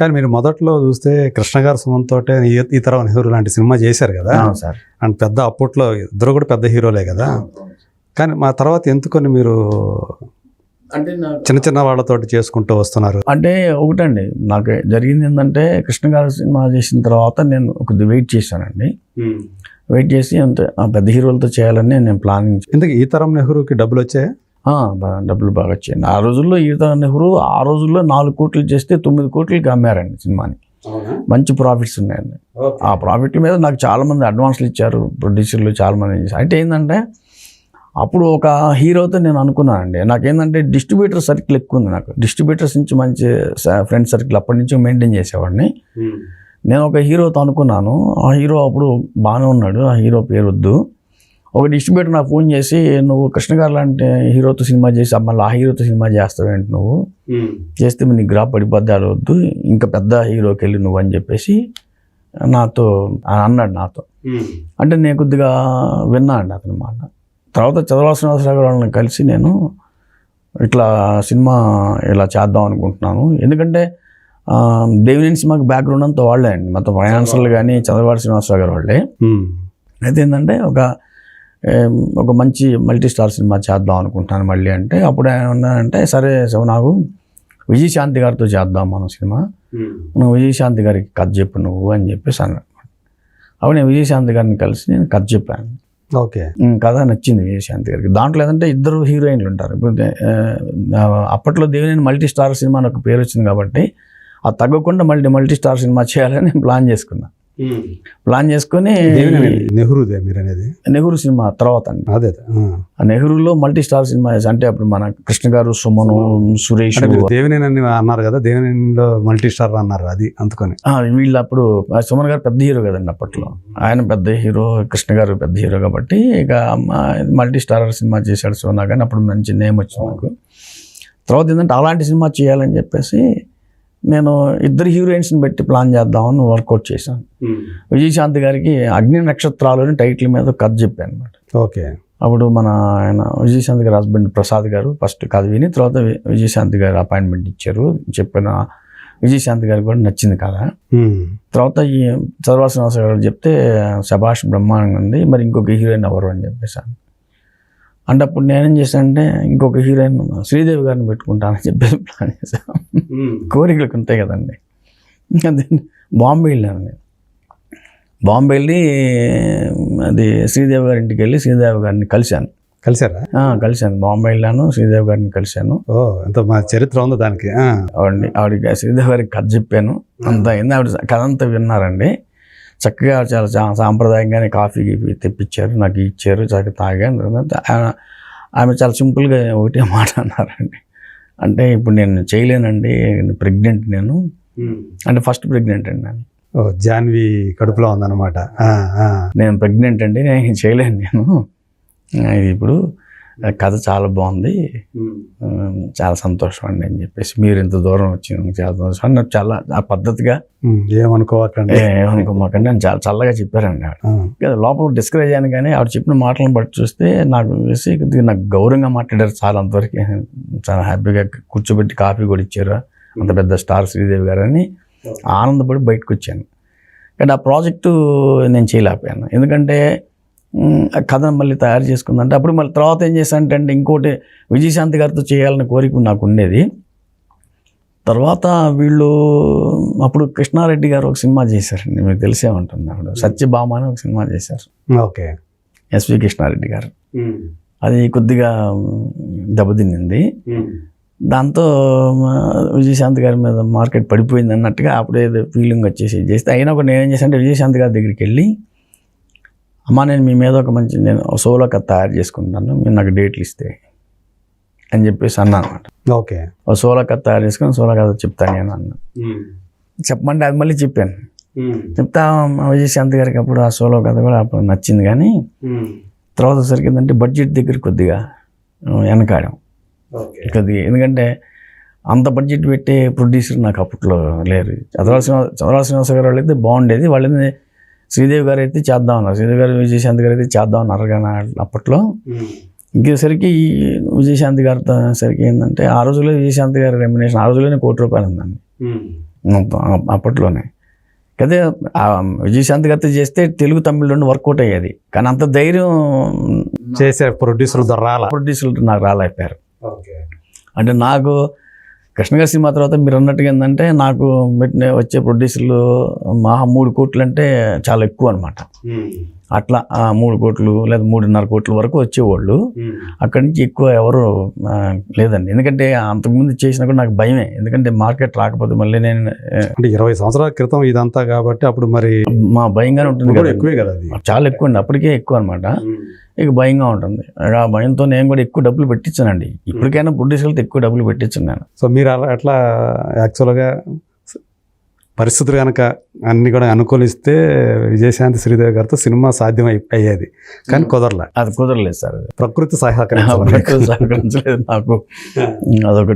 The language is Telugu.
కానీ మీరు మొదట్లో చూస్తే కృష్ణ గారు సుమన్ తోటే ఈ- తరం నెహ్రూ లాంటి సినిమా చేశారు కదా. సార్. అండ్ పెద్ద అప్పట్లో ఇద్దరు కూడా పెద్ద హీరోలే కదా. కానీ మా తర్వాత ఎందుకొని మీరు అంటే చిన్న చిన్న వాళ్ళతోటి చేసుకుంటూ వస్తున్నారు? అంటే ఒకటండి నాకు జరిగింది ఏంటంటే కృష్ణ గారు సినిమా చేసిన తర్వాత నేను కొద్దిగా వెయిట్ చేశానండి. వెయిట్ చేసి అంతే ఆ పెద్ద హీరోలతో చేయాలని నేను ప్లానింగ్ ఎందుకు ఈ తరం నెహ్రూకి డబ్బులు వచ్చాయి? డబ్బులు బాగా వచ్చాయండి. ఆ రోజుల్లో ఈత నెహ్రూ ఆ రోజుల్లో నాలుగు కోట్లు చేస్తే తొమ్మిది కోట్లకి అమ్మారండి సినిమాని. మంచి ప్రాఫిట్స్ ఉన్నాయండి. ఆ ప్రాఫిట్ మీద నాకు చాలా మంది అడ్వాన్స్లు ఇచ్చారు ప్రొడ్యూసర్లు చాలా మంది చేశారు. అయితే ఏంటంటే అప్పుడు ఒక హీరోతో నేను అనుకున్నానండి. నాకేంటంటే డిస్ట్రిబ్యూటర్ సర్కిల్ ఎక్కువ ఉంది నాకు. డిస్ట్రిబ్యూటర్స్ నుంచి మంచి ఫ్రెండ్ సర్కిల్ అప్పటి నుంచి మెయింటైన్ చేసేవాడిని. నేను ఒక హీరోతో అనుకున్నాను. ఆ హీరో అప్పుడు బాగానే ఉన్నాడు. ఆ హీరో పేరు వద్దు ఒక డిస్ట్రిబ్యూటర్ నాకు ఫోన్ చేసి నువ్వు కృష్ణ గారు లాంటి హీరోతో సినిమా చేసి మళ్ళీ ఆ హీరోతో సినిమా చేస్తావేంటి నువ్వు? చేస్తే నీకు గ్రాప్ పడిపోద్ది అది వద్దు ఇంకా పెద్ద హీరోకి వెళ్ళి నువ్వు అని చెప్పేసి నాతో అన్నాడు నాతో. అంటే నేను కొద్దిగా విన్నా అండి అతని మాట. తర్వాత చదవాల్సిన గారు వాళ్ళని కలిసి నేను ఇట్లా సినిమా ఇలా చేద్దాం అనుకుంటున్నాను. ఎందుకంటే దేవినేని సినిమాకి బ్యాక్గ్రౌండ్ అంతా వాళ్ళే అండి. మొత్తం ఫైనాన్సర్లు కానీ చదవాడి శ్రీనివాసరావు గారు వాళ్ళే. అయితే ఏంటంటే ఒక ఒక మంచి మల్టీ స్టార్ సినిమా చేద్దాం అనుకుంటున్నాను మళ్ళీ అంటే అప్పుడు ఆయన ఉన్నానంటే సరే సో నాకు విజయశాంతి గారితో చేద్దాం మనం సినిమా. నువ్వు విజయశాంతి గారికి కథ చెప్పు నువ్వు అని చెప్పేసి అన్నాడు. అప్పుడు నేను విజయశాంతి గారిని కలిసి నేను కథ చెప్పాను. ఓకే. కథ నచ్చింది విజయశాంతి గారికి. దాంట్లో ఏదంటే ఇద్దరు హీరోయిన్లు ఉంటారు. అప్పట్లో దేవినేని మల్టీ స్టార్ సినిమా అని ఒక పేరు వచ్చింది కాబట్టి ఆ తగ్గకుండా మల్టీ మల్టీ స్టార్ సినిమా చేయాలని నేను ప్లాన్ చేసుకున్నా. ప్లాన్ చేసుకొని నెహ్రూదే మీరు అనేది నెహ్రూ సినిమా తర్వాత అండి. అదే నెహ్రూలో మల్టీ స్టార్ సినిమా. అంటే అప్పుడు మన కృష్ణ గారు సుమను సురేష్ అంటే మీరు దేవినేని అన్నారు కదా దేవినేనిలో మల్టీ స్టార్ అన్నారు అది అందుకని. వీళ్ళు అప్పుడు సుమన్ గారు పెద్ద హీరో కదండి అప్పట్లో. ఆయన పెద్ద హీరో కృష్ణ గారు పెద్ద హీరో కాబట్టి ఇక మల్టీ స్టారర్ సినిమా చేశాడు సోనా కానీ అప్పుడు మంచి నేమ్ వచ్చింది నాకు. తర్వాత ఏంటంటే అలాంటి సినిమా చేయాలని చెప్పేసి నేను ఇద్దరు హీరోయిన్స్ని పెట్టి ప్లాన్ చేద్దామని వర్కౌట్ చేశాను. విజయశాంతి గారికి అగ్ని నక్షత్రాలు అని టైటిల్ మీద కథ చెప్పాను అనమాట ఓకే. అప్పుడు మన ఆయన విజయశాంతి గారి హస్బెండ్ ప్రసాద్ గారు ఫస్ట్ కథ విని తర్వాత విజయశాంతి గారు అపాయింట్మెంట్ ఇచ్చారు. చెప్పిన విజయశాంతి గారికి కూడా నచ్చింది కదా. తర్వాత ఈ శ్రీనివాస గారు చెప్తే శభాష్ బ్రహ్మాండంగా ఉంది. మరి ఇంకొక హీరోయిన్ ఎవరు అని చెప్పేసాను అంటే అప్పుడు నేనేం చేశానంటే ఇంకొక హీరోయిన్ శ్రీదేవి గారిని పెట్టుకుంటానని చెప్పేసి ప్లాన్ చేశాను కోరికలకు ఉంటాయి కదండి. అదే బాంబే వెళ్ళాను నేను. బాంబే వెళ్ళి అది శ్రీదేవి గారి ఇంటికి వెళ్ళి శ్రీదేవి గారిని కలిశాను. కలిసారా ఆ, కలిశాను. బాంబే వెళ్ళాను శ్రీదేవి గారిని కలిశాను. ఓ ఎంత మా చరిత్ర ఉంది దానికి. ఆ. ఆవిడని ఆవిడకి శ్రీదేవి గారికి కథ చెప్పాను. అంతా అయింది. ఆవిడ కథ అంతా విన్నారండి. చక్కగా చాలా సాంప్రదాయంగానే కాఫీ గీఫీ తెప్పించారు నాకు ఇచ్చారు చక్కగా తాగాను ఆమె చాలా సింపుల్గా ఒకటే మాట అన్నారండి. అంటే ఇప్పుడు నేను చేయలేనండి ప్రెగ్నెంట్ నేను. అంటే ఫస్ట్ ప్రెగ్నెంట్ అండి నేను. ఓ జాన్వి కడుపులో ఉందన్నమాట. నేను ప్రెగ్నెంట్ అండి నేను చేయలేను నేను. ఇది ఇప్పుడు కథ చాలా బాగుంది. చాలా సంతోషం అండి అని చెప్పేసి. మీరు ఇంత దూరం వచ్చి చాలా సంతోషం. నాకు చాలా ఆ పద్ధతిగా ఉమ్, ఏమనుకోవకండి. ఏ- ఏమనుకోమాకండి. అని చాలా చల్లగా చెప్పారండి ఆవిడ. లోపల డిస్కరేజ్ అయ్యాను కానీ ఆవిడ చెప్పిన మాటలను బట్టి చూస్తే నాకు కొద్దిగా నాకు గౌరవంగా మాట్లాడారు చాలా అంతవరకు. చాలా హ్యాపీగా కూర్చోబెట్టి కాఫీ కూడా ఇచ్చారు. అంత పెద్ద స్టార్ శ్రీదేవి గారు అని ఆనందపడి బయటకు వచ్చాను. కానీ ఆ ప్రాజెక్టు నేను చేయలేకపోయాను. ఎందుకంటే కథను మళ్ళీ తయారు చేసుకుందంటే అప్పుడు మళ్ళీ తర్వాత ఏం చేశానంటే అంటే ఇంకోటి విజయశాంతి గారితో చేయాలనే కోరిక నాకు ఉండేది. తర్వాత వీళ్ళు అప్పుడు కృష్ణారెడ్డి గారు ఒక సినిమా చేశారండి మీకు తెలిసే ఉంటుంది అప్పుడు. సత్యభామ అని ఒక సినిమా చేశారు. ఓకే. ఎస్వి కృష్ణారెడ్డి గారు. అది కొద్దిగా దెబ్బతిన్నింది. దాంతో విజయశాంతి గారి మీద మార్కెట్ పడిపోయింది అన్నట్టుగా అప్పుడే ఫీలింగ్ వచ్చేసి చేస్తే అయినా కూడా నేనేం చేశానంటే విజయశాంతి గారి దగ్గరికి వెళ్ళి అమ్మా నేను మీ మీద ఒక మంచి నేను సోలో కథ తయారు చేసుకుంటాను మీరు నాకు డేట్లు ఇస్తే అని చెప్పేసి అన్నాను అనమాట. ఓకే. ఒక సోలో కథ తయారు చేసుకుని సోలో కథ చెప్తాను నేను అన్నాను చెప్పమంటే అది మళ్ళీ చెప్పాను. చెప్తా విజయశాంతి గారికి అప్పుడు ఆ సోలో కథ కూడా అప్పుడు నచ్చింది కానీ తర్వాత సరికి ఏంటంటే బడ్జెట్ దగ్గర కొద్దిగా వెనకాడాం. కొద్దిగా ఎందుకంటే అంత బడ్జెట్ పెట్టే ప్రొడ్యూసర్ నాకు అప్పట్లో లేరు. చదరా శ్రీనివాస చదరా శ్రీనివాస గారు వాళ్ళు అయితే బాగుండేది. వాళ్ళని శ్రీదేవి గారు అయితే చేద్దాం అన్నారు. శ్రీదేవి గారు విజయశాంతి గారు అయితే చేద్దాం అన్నారు కానీ అప్పట్లో. ఇంకేసరికి ఈ విజయశాంతి గారితో సరికి ఏంటంటే ఆ రోజుల్లో విజయశాంతి గారి రెమ్యునేషన్ ఆ రోజుల్లోనే కోటి రూపాయలు ఉందండి. అప్పట్లోనే. అదే ఆ విజయశాంతి గారితో చేస్తే తెలుగు తమిళ రెండు వర్కౌట్ అయ్యేది. కానీ అంత ధైర్యం చేసే ప్రొడ్యూసర్ రాలా. ప్రొడ్యూసర్లు నాకు రాలేకపోయారు. అంటే నాకు కృష్ణగారి సినిమా తర్వాత మీరు అన్నట్టుగా ఏంటంటే నాకు పెట్టిన వచ్చే ప్రొడ్యూసర్లు మా మూడు కోట్లు అంటే చాలా ఎక్కువ అనమాట అట్లా ఆ మూడు కోట్లు లేదా మూడున్నర కోట్ల వరకు వచ్చేవాళ్ళు. అక్కడి నుంచి ఎక్కువ ఎవరు లేదండి. ఎందుకంటే అంతకుముందు చేసినా కూడా నాకు భయమే. ఎందుకంటే మార్కెట్ రాకపోతే మళ్ళీ నేను అంటే ఇరవై సంవత్సరాల క్రితం ఇదంతా కాబట్టి అప్పుడు మరి మా భయంగానే ఉంటుంది కదా ఎక్కువే కదా చాలా ఎక్కువ అండి. అప్పటికే ఎక్కువ అనమాట ఇక భయంగా ఉంటుంది. ఆ భయంతో నేను కూడా ఎక్కువ డబ్బులు పెట్టించానండి. ఇప్పటికైనా ప్రొడ్యూసర్లతో ఎక్కువ డబ్బులు పెట్టించాను నేను. సో మీరు అలా ఎట్లా యాక్చువల్గా పరిస్థితులు కనుక అన్ని కూడా అనుకూలిస్తే విజయశాంతి శ్రీదేవి గారితో సినిమా సాధ్యం అయి- అయ్యేది. కానీ కుదరలే. అది కుదరలేదు సార్. ప్రకృతి సహకరించాలి. సహకరించలేదు నాకు. అదొకటి.